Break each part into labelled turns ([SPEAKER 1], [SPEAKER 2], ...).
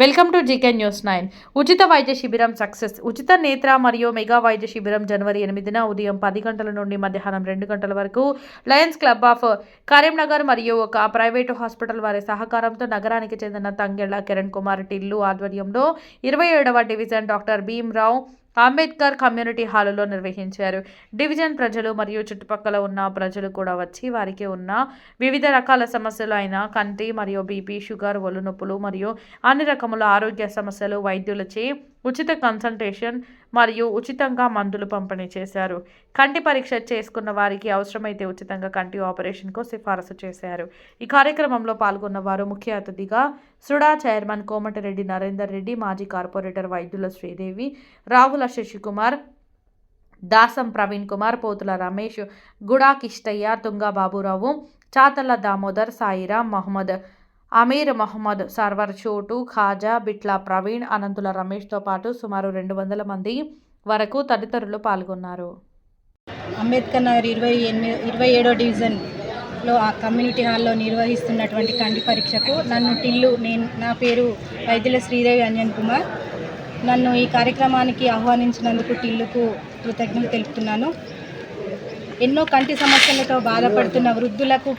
[SPEAKER 1] Welcome to GK news nine. ఉచిత వైద్య శిబిరం సక్సెస్. ఉచిత నేత్ర మరియు మెగా వైద్య శిబిరం జనవరి ఎనిమిదిన ఉదయం పది గంటల నుండి మధ్యాహ్నం రెండు గంటల వరకు లయన్స్ క్లబ్ ఆఫ్ కరీంనగర్ మరియు ఒక ప్రైవేటు హాస్పిటల్ వారి సహకారంతో నగరానికి చెందిన తంగెళ్ళ కిరణ్ కుమార్ టిల్లు ఆధ్వర్యంలో ఇరవై ఏడవ division doctor Bhimrao Ambedkar community హాలులో నిర్వహించారు. డివిజన్ ప్రజలు మరియు చుట్టుపక్కల ఉన్న ప్రజలు కూడా వచ్చి వారికి ఉన్న వివిధ రకాల సమస్యలు అయిన కంటి మరియు బీపీ షుగర్ ఒళ్ళు నొప్పులు మరియు అన్ని రకముల ఆరోగ్య సమస్యలు వైద్యులచే ఉచిత కన్సల్టేషన్ మరియు ఉచితంగా మందులు పంపిణీ చేశారు. కంటి పరీక్ష చేసుకున్న వారికి అవసరమైతే ఉచితంగా కంటి ఆపరేషన్కు సిఫారసు చేశారు. ఈ కార్యక్రమంలో పాల్గొన్న వారు ముఖ్య అతిథిగా సుడా చైర్మన్ కోమటిరెడ్డి నరేందర్ రెడ్డి మాజీ కార్పొరేటర్ వైద్యుల శ్రీదేవి రావుల శశికుమార్ దాసం ప్రవీణ్ కుమార్ పోతుల రమేష్ గుడా కిష్టయ్య తుంగా బాబురావు చాతల్ల దామోదర్ సాయిరా మహమ్మద్ అమీర్ మహమ్మద్ సర్వర్ చోటు ఖాజా బిట్లా ప్రవీణ్ అనంతుల రమేష్తో పాటు సుమారు రెండు వందల మంది వరకు తదితరులు పాల్గొన్నారు.
[SPEAKER 2] అంబేద్కర్ నగర్ ఇరవై ఎనిమిది ఇరవై ఏడో డివిజన్లో ఆ కమ్యూనిటీ హాల్లో నిర్వహిస్తున్నటువంటి కంటి పరీక్షకు నన్ను టిల్లు నేను నా పేరు వైద్యుల శ్రీదేవి అంజన్ కుమార్. నన్ను ఈ కార్యక్రమానికి ఆహ్వానించినందుకు టిల్లుకు కృతజ్ఞతలు తెలుపుతున్నాను. ఎన్నో కంటి సమస్యలతో బాధపడుతున్న వృద్ధులకు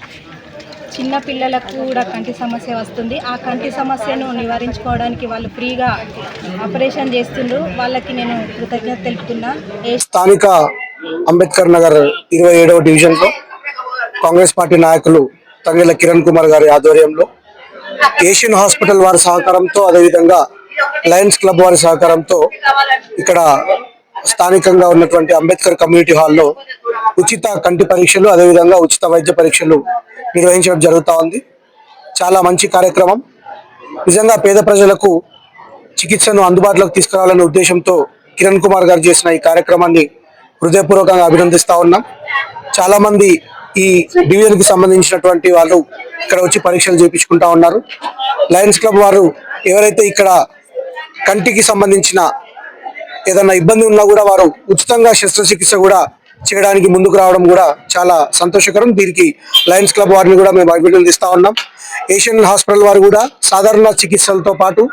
[SPEAKER 2] చిన్న పిల్లలకు కూడా కంటి సమస్య వస్తుంది. ఆ కంటి సమస్యను నివారించుకోవడానికి వాళ్ళు ఫ్రీగా ఆపరేషన్ చేస్తుండ్రు. వాళ్ళకి నేను కృతజ్ఞత తెలుపుతున్నా.
[SPEAKER 3] స్థానిక అంబేద్కర్ నగర్ ఇరవై ఏడవ డివిజన్లో కాంగ్రెస్ పార్టీ నాయకులు తంగెల కిరణ్ కుమార్ గారి ఆధ్వర్యంలో ఏషియన్ హాస్పిటల్ వారి సహకారంతో అదేవిధంగా లయన్స్ క్లబ్ వారి సహకారంతో ఇక్కడ స్థానికంగా ఉన్నటువంటి అంబేద్కర్ కమ్యూనిటీ హాల్లో ఉచిత కంటి పరీక్షలు అదేవిధంగా ఉచిత వైద్య పరీక్షలు నిర్వహించడం జరుగుతూ ఉంది. చాలా మంచి కార్యక్రమం. నిజంగా పేద ప్రజలకు చికిత్సను అందుబాటులోకి తీసుకురావాలనే ఉద్దేశంతో కిరణ్ కుమార్ గారు చేసిన ఈ కార్యక్రమాన్ని హృదయపూర్వకంగా అభినందిస్తూ ఉన్నాం. చాలామంది ఈ డివిజన్కి సంబంధించినటువంటి వాళ్ళు ఇక్కడ వచ్చి పరీక్షలు చేయించుకుంటా ఉన్నారు. లయన్స్ క్లబ్ వారు ఎవరైతే ఇక్కడ కంటికి సంబంధించిన ఏదైనా ఇబ్బంది ఉన్నా కూడా వారు ఉచితంగా శస్త్రచికిత్స కూడా చేయడానికి ముందుకు రావడం కూడా చాలా సంతోషకరం. దీనికి లయన్స్ క్లబ్ వారిని కూడా మేము అభినందిస్తా ఉన్నాం. ఏషియన్ హాస్పిటల్ వారు కూడా సాధారణ చికిత్సలతో పాటు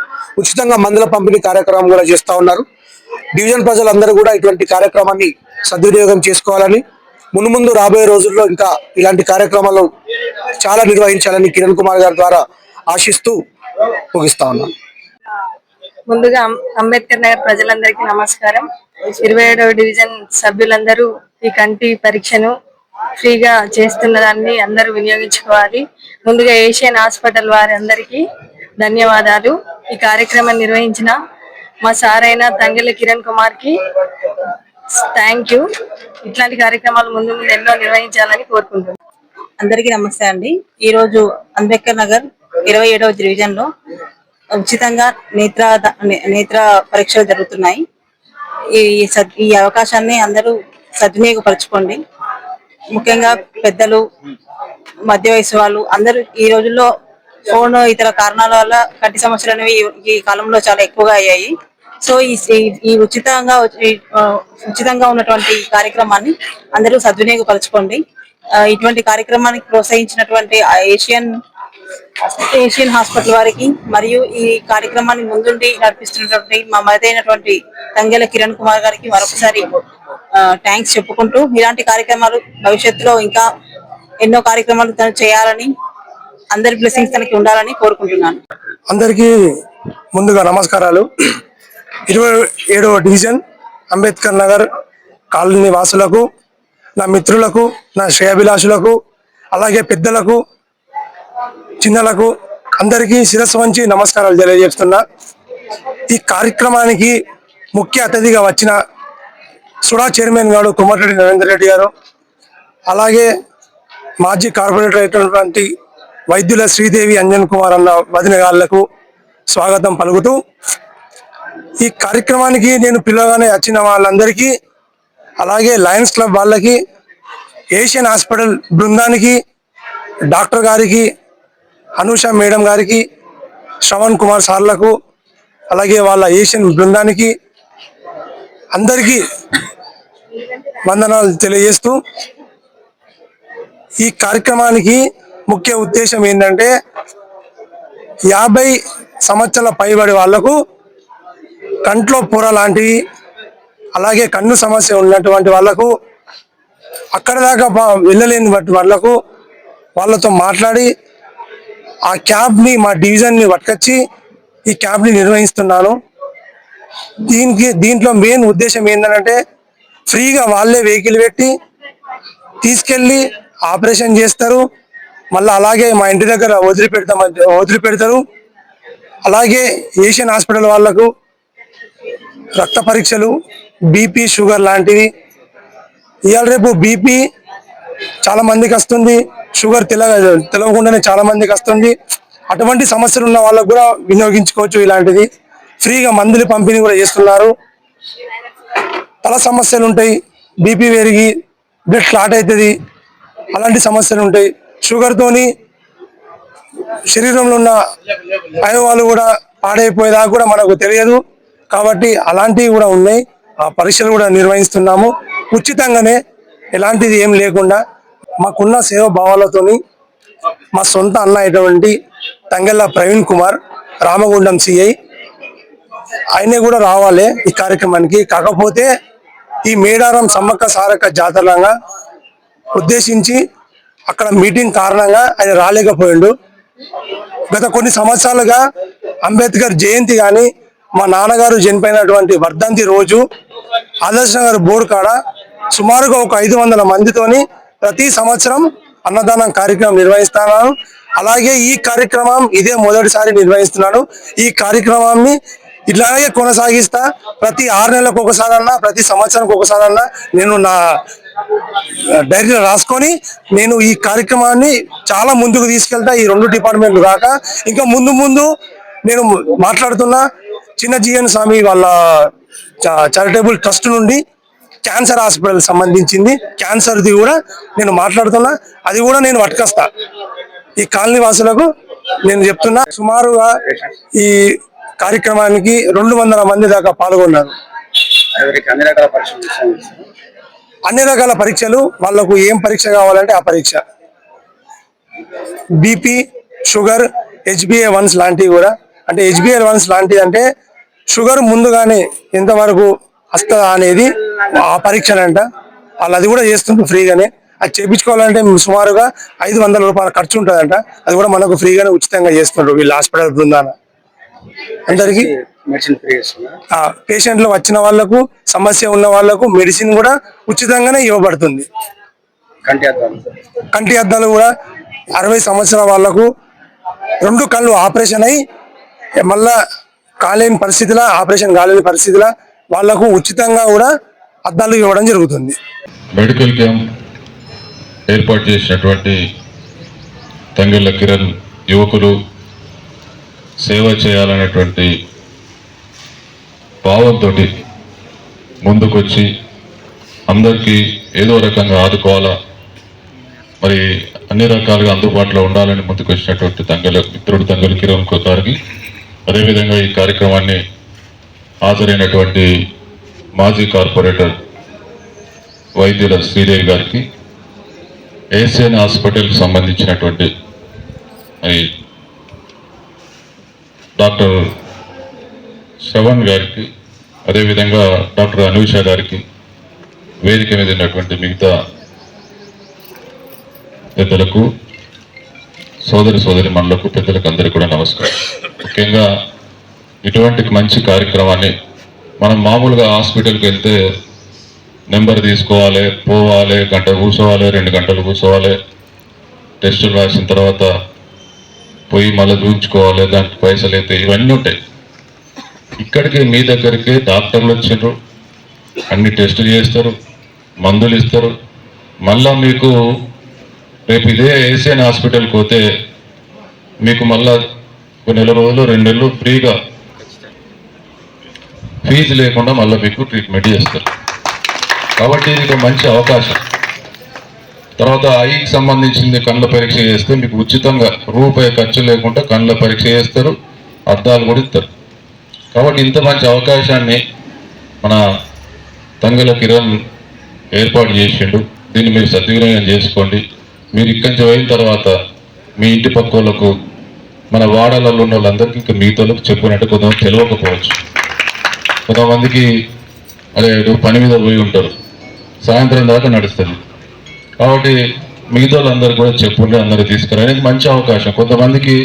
[SPEAKER 3] ఉచితంగా మందుల పంపిణీ కార్యక్రమం కూడా చేస్తా ఉన్నారు. డివిజన్ ప్రజలందరూ కూడా ఇటువంటి కార్యక్రమాన్ని సద్వినియోగం చేసుకోవాలని మును ముందు రాబోయే రోజుల్లో ఇంకా ఇలాంటి కార్యక్రమాలు చాలా నిర్వహించాలని కిరణ్ కుమార్ గారి ద్వారా ఆశిస్తూ ముగిస్తా ఉన్నాం.
[SPEAKER 4] ముందుగా అంబేద్కర్ నగర్ ప్రజలందరికీ నమస్కారం. ఇరవై ఏడవ డివిజన్ సభ్యులందరూ ఈ కంటి పరీక్షను ఫ్రీగా చేస్తున్న దాన్ని అందరూ వినియోగించుకోవాలి. ముందుగా ఏషియన్ హాస్పిటల్ వారి అందరికీ ధన్యవాదాలు. ఈ కార్యక్రమం నిర్వహించిన మా సార్ అయిన తంగెల కిరణ్ కుమార్కి థ్యాంక్ యూ ఇట్లాంటి కార్యక్రమాలు ముందు ముందు ఎన్నో నిర్వహించాలని కోరుకుంటున్నాను
[SPEAKER 5] అందరికీ నమస్తే అండి. ఈ రోజు అంబేద్కర్ నగర్ ఇరవై ఏడవ డివిజన్లో ఉచితంగా నేత్ర నేత్ర పరీక్షలు జరుగుతున్నాయి. ఈ సద్- ఈ అవకాశాన్ని అందరూ సద్వినియోగపరచుకోండి. ముఖ్యంగా పెద్దలు మధ్య వయసు వాళ్ళు అందరూ ఈ రోజుల్లో ఫోన్ ఇతర కారణాల వల్ల కంటి సమస్యలు అనేవి ఈ- కాలంలో చాలా ఎక్కువగా అయ్యాయి. సో ఈ ఉచితంగా ఈ, ఉచితంగా ఉన్నటువంటి ఈ కార్యక్రమాన్ని అందరూ సద్వినియోగపరచుకోండి. ఇటువంటి కార్యక్రమానికి ప్రోత్సహించినటువంటి ఏషియన్ ఏషియన్ హాస్పిటల్ వారికి మరియు ఈ కార్యక్రమాన్ని ముందుండి నడిపిస్తున్నటువంటి మా మదైనటువంటి తంగెల కిరణ్ కుమార్ గారికి మరొకసారి థ్యాంక్స్ చెప్పుకుంటూ ఇలాంటి కార్యక్రమాలు భవిష్యత్తులో ఇంకా ఎన్నో కార్యక్రమాలు తను చేయాలని అందరి బ్లెస్సింగ్స్ తనకి ఉండాలని కోరుకుంటున్నాను.
[SPEAKER 3] అందరికీ ముందుగా నమస్కారాలు. ఇరవై ఏడవ డివిజన్ అంబేద్కర్ నగర్ కాలనీ వాసులకు నా మిత్రులకు నా శ్రేయాభిలాషులకు అలాగే పెద్దలకు చిన్నలకు అందరికీ శిరస్సు వంచి నమస్కారాలు తెలియజేస్తున్నా. ఈ కార్యక్రమానికి ముఖ్య అతిథిగా వచ్చిన సుడా చైర్మన్ గారు కుమారెడ్డి నరేందర్ రెడ్డి గారు అలాగే మాజీ కార్పొరేటర్ అయినటువంటి వైద్యుల శ్రీదేవి అంజన్ కుమార్ అన్న వదిన గాళ్ళకు స్వాగతం పలుకుతూ ఈ కార్యక్రమానికి నేను పిల్లగానే వచ్చిన వాళ్ళందరికీ అలాగే లయన్స్ క్లబ్ వాళ్ళకి ఏషియన్ హాస్పిటల్ బృందానికి డాక్టర్ గారికి అనూష మేడం గారికి శ్రవణ్ కుమార్ సార్లకు అలాగే వాళ్ళ ఏషియన్ బృందానికి అందరికీ వందనాలు తెలియజేస్తూ ఈ కార్యక్రమానికి ముఖ్య ఉద్దేశం ఏంటంటే యాభై సంవత్సరాల పైబడి వాళ్ళకు కంట్లో పొర లాంటివి అలాగే కన్ను సమస్య ఉన్నటువంటి వాళ్ళకు అక్కడ దాకా వెళ్ళలేని వాళ్ళకు వాళ్ళకు వాళ్ళతో మాట్లాడి ఆ క్యాంప్ని మా డివిజన్ని పట్టుకొచ్చి ఈ క్యాంప్ని నిర్వహిస్తున్నాను. దీనికి దీంట్లో మెయిన్ ఉద్దేశం ఏంటంటే ఫ్రీగా వాళ్ళే వెహికల్ పెట్టి తీసుకెళ్ళి ఆపరేషన్ చేస్తారు. మళ్ళీ అలాగే మా ఇంటి దగ్గర వదిలిపెడతామని వదిలిపెడతారు. అలాగే ఏషియన్ హాస్పిటల్ వాళ్ళకు రక్త పరీక్షలు బీపీ షుగర్ లాంటివి. ఇవాళ రేపు బీపీ చాలా మందికి వస్తుంది. షుగర్ తెల తెలవకుండానే చాలా మందికి వస్తుంది. అటువంటి సమస్యలు ఉన్న వాళ్ళకు కూడా వినియోగించుకోవచ్చు ఇలాంటిది. ఫ్రీగా మందులు పంపిణీ కూడా చేస్తున్నారు. తల సమస్యలు ఉంటాయి బీపీ పెరిగి బ్లడ్ క్లాట్ అవుతుంది అలాంటి సమస్యలు ఉంటాయి షుగర్తోని శరీరంలో ఉన్న అవయవాలు కూడా పాడైపోయేదాకా కూడా మనకు తెలియదు. కాబట్టి అలాంటివి కూడా ఉన్నాయి. ఆ పరీక్షలు కూడా నిర్వహిస్తున్నాము. ఉచితంగానే ఎలాంటిది ఏం లేకుండా మాకున్న సేవ భావాలతోని మా సొంత అన్న అయినటువంటి తంగెల్ల ప్రవీణ్ కుమార్ రామగుండం సిఐ ఆయనే కూడా రావాలి ఈ కార్యక్రమానికి. కాకపోతే ఈ మేడారం సమ్మక్క సారక్క జాతరలంగా ఉద్దేశించి అక్కడ మీటింగ్ కారణంగా ఆయన రాలేకపోయిండు. గత కొన్ని సంవత్సరాలుగా అంబేద్కర్ జయంతి కానీ మా నాన్నగారు చనిపోయినటువంటి వర్ధంతి రోజు ఆదర్శ నగర్ బోర్డు కాడ సుమారుగా ఒక ఐదు వందల మందితోని ప్రతి సంవత్సరం అన్నదానం కార్యక్రమం నిర్వహిస్తున్నాను అలాగే ఈ కార్యక్రమం ఇదే మొదటిసారి నిర్వహిస్తున్నాను. ఈ కార్యక్రమాన్ని ఇట్లాగే కొనసాగిస్తా. ప్రతి ఆరు నెలలకు ఒకసారన్నా ప్రతి సంవత్సరానికి ఒకసారన్నా నేను నా డైరీలో రాసుకొని నేను ఈ కార్యక్రమాన్ని చాలా ముందుకు తీసుకెళ్తా ఈ రెండు డిపార్ట్మెంట్లు కాక. ఇంకా ముందు ముందు నేను మాట్లాడుతున్న చిన్న జీఎన్ స్వామి వాళ్ళ చారిటబుల్ ట్రస్ట్ నుండి క్యాన్సర్ హాస్పిటల్ సంబంధించింది. క్యాన్సర్ది కూడా నేను మాట్లాడుతున్నా అది కూడా నేను పట్టుకొస్తా. ఈ కాలనీ వాసులకు నేను చెప్తున్నా సుమారుగా ఈ కార్యక్రమానికి రెండు వందల మంది దాకా పాల్గొన్నారు.
[SPEAKER 6] అన్ని రకాల పరీక్షలు
[SPEAKER 3] వాళ్ళకు ఏం పరీక్ష కావాలంటే ఆ పరీక్ష. బీపీ షుగర్ హెచ్బిఏ వన్స్ లాంటివి కూడా. అంటే హెచ్బిఏ వన్స్ లాంటివి అంటే షుగర్ ముందుగానే ఎంతవరకు వస్తుందా అనేది ఆ పరీక్షలంట. వాళ్ళు అది కూడా చేస్తుంటారు ఫ్రీగానే. అది చేయించుకోవాలంటే సుమారుగా ఐదు వందల రూపాయల ఖర్చు ఉంటుందంట. అది కూడా మనకు ఫ్రీగానే ఉచితంగా చేస్తుంటారు వీళ్ళు హాస్పిటల్ బృందాన. అందరికి పేషెంట్లు వచ్చిన వాళ్ళకు సమస్య ఉన్న వాళ్ళకు మెడిసిన్ కూడా ఉచితంగానే ఇవ్వబడుతుంది.
[SPEAKER 6] కంటి అద్దాలు.
[SPEAKER 3] కంటి అద్దాలు కూడా అరవై సంవత్సరాల వాళ్ళకు రెండు కళ్ళు ఆపరేషన్ అయి మళ్ళా కాలేని పరిస్థితిలో ఆపరేషన్ కాలేని పరిస్థితిలో వాళ్ళకు ఉచితంగా కూడా అద్దాలు ఇవ్వడం జరుగుతుంది.
[SPEAKER 7] మెడికల్ క్యాంప్ ఏర్పాటు చేసినటువంటి తంగెళ్ళ కిరణ్ యువకులు సేవ చేయాలనేటువంటి భావంతో ముందుకొచ్చి అందరికీ ఏదో రకంగా ఆదుకోవాలా? మరి అన్ని రకాలుగా అందుబాటులో ఉండాలని ముందుకు వచ్చినటువంటి తంగల మిత్రుడు తంగల కిరణ్ గారికి అదేవిధంగా ఈ కార్యక్రమాన్ని హాజరైనటువంటి మాజీ కార్పొరేటర్ వైద్యుల శ్రీదేవి గారికి ఏసియన్ హాస్పిటల్కి సంబంధించినటువంటి మరి డాక్టర్ శ్రవణ్ గారికి అదేవిధంగా డాక్టర్ అనూష గారికి వేదిక మీద ఉన్నటువంటి మిగతా పెద్దలకు సోదరి సోదరి మనులకు పెద్దలకు అందరికీ కూడా నమస్కారం. ముఖ్యంగా ఇటువంటి మంచి కార్యక్రమాన్ని మనం మామూలుగా హాస్పిటల్కి వెళ్తే నెంబర్ తీసుకోవాలి పోవాలి గంట కూర్చోవాలి రెండు గంటలు కూర్చోవాలి టెస్టులు రాసిన తర్వాత పోయి మళ్ళీ చూపించుకోవాలి దానికి పైసలు అయితే ఇవన్నీ ఉంటాయి. ఇక్కడికి మీ దగ్గరికి డాక్టర్లు వచ్చారు అన్ని టెస్టులు చేస్తారు మందులు ఇస్తారు. మళ్ళా మీకు రేపు ఇదే ఏసియన్ హాస్పిటల్కి పోతే మీకు మళ్ళా కొన్ని నెల రోజులు రెండు నెలలు ఫ్రీగా ఫీజు లేకుండా మళ్ళీ మీకు ట్రీట్మెంట్ చేస్తారు. కాబట్టి ఇది ఒక మంచి అవకాశం. తర్వాత ఐకి సంబంధించింది కళ్ళ పరీక్ష చేస్తే మీకు ఉచితంగా రూపాయి ఖర్చు లేకుండా కళ్ళ పరీక్ష చేస్తారు అద్దాలు కూడా ఇస్తారు. కాబట్టి ఇంత మంచి అవకాశాన్ని మన తంగల కిరణ్ ఏర్పాటు చేసిండు. దీన్ని మీరు సద్వినియోగం చేసుకోండి. మీరు ఇక్కడి నుంచి పోయిన తర్వాత మీ ఇంటి పక్కలకు మన వాడలలో ఉన్న వాళ్ళందరికీ ఇంకా మిగతాలకు చెప్పినట్టు కొంతమంది తెలియకపోవచ్చు. కొంతమందికి అరే పని మీద పోయి ఉంటారు. సాయంత్రం దాకా నడుస్తుంది. కాబట్టి మిగతా వాళ్ళందరూ కూడా చెప్పుంటే అందరూ తీసుకురా అనేది మంచి అవకాశం. కొంతమందికి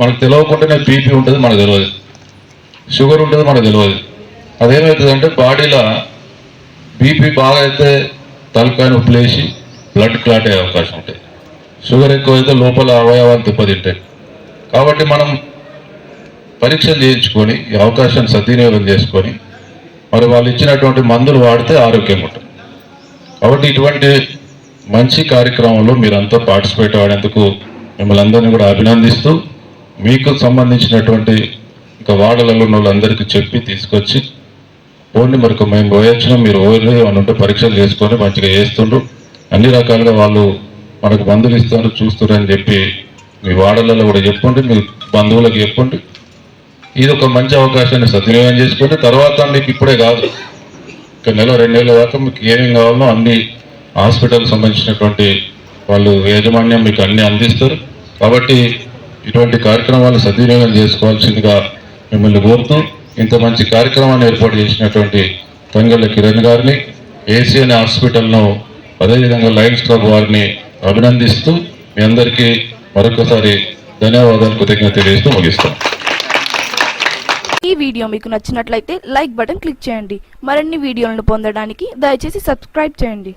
[SPEAKER 7] మనకు తెలియకుండానే బీపీ ఉంటుంది మనకు తెలియదు షుగర్ ఉంటుంది మనకు తెలియదు అదేమవుతుంది అంటే బాడీలో బీపీ బాగా అయితే తలకాయ నొప్పులేసి బ్లడ్ క్లాట్ అయ్యే అవకాశం ఉంటుంది షుగర్ ఎక్కువైతే లోపల అవయవాలు దెబ్బతింటాయి. కాబట్టి మనం పరీక్షలు చేయించుకొని ఈ అవకాశాన్ని సద్వినియోగం చేసుకొని మరి వాళ్ళు ఇచ్చినటువంటి మందులు వాడితే ఆరోగ్యం ఉంటుంది. కాబట్టి ఇటువంటి మంచి కార్యక్రమంలో మీరంతా పార్టిసిపేట్ అవ్వడానికి మిమ్మల్ని అందరినీ కూడా అభినందిస్తూ మీకు సంబంధించినటువంటి ఇంకా వాడలలో ఉన్న వాళ్ళందరికీ చెప్పి తీసుకొచ్చి పోండి మరొక మేము పోయొచ్చినా మీరు ఓరే అని ఉంటే పరీక్షలు చేసుకొని మంచిగా చేస్తుండ్రు. అన్ని రకాలుగా వాళ్ళు మనకు మందులు ఇస్తారు చూస్తారు అని చెప్పి మీ వాడలలో కూడా చెప్పండి మీ బంధువులకు చెప్పండి ఇది ఒక మంచి అవకాశాన్ని సద్వినియోగం చేసుకోండి తర్వాత మీకు ఇప్పుడే కాదు. ఒక నెల రెండు నెలల దాకా మీకు ఏమేమి కావాలో అన్నీ హాస్పిటల్ సంబంధించినటువంటి వాళ్ళు యాజమాన్యం మీకు అన్ని అందిస్తారు. కాబట్టి ఇటువంటి కార్యక్రమాలు సద్వినియోగం చేసుకోవాల్సిందిగా మిమ్మల్ని కోరుతూ ఇంత మంచి కార్యక్రమాన్ని ఏర్పాటు చేసినటువంటి తంగళ్ళ కిరణ్ గారిని ఏసీఎన్ హాస్పిటల్ను అదేవిధంగా లయన్స్ క్లబ్ వారిని అభినందిస్తూ మీ అందరికీ మరొకసారి ధన్యవాదాలు కృతజ్ఞత తెలియజేస్తూ ముగిస్తాం.
[SPEAKER 8] ఈ వీడియో మీకు నచ్చినట్లయితే లైక్ బటన్ క్లిక్ చేయండి. మరిన్ని వీడియోలను పొందడానికి దయచేసి సబ్స్క్రైబ్ చేయండి.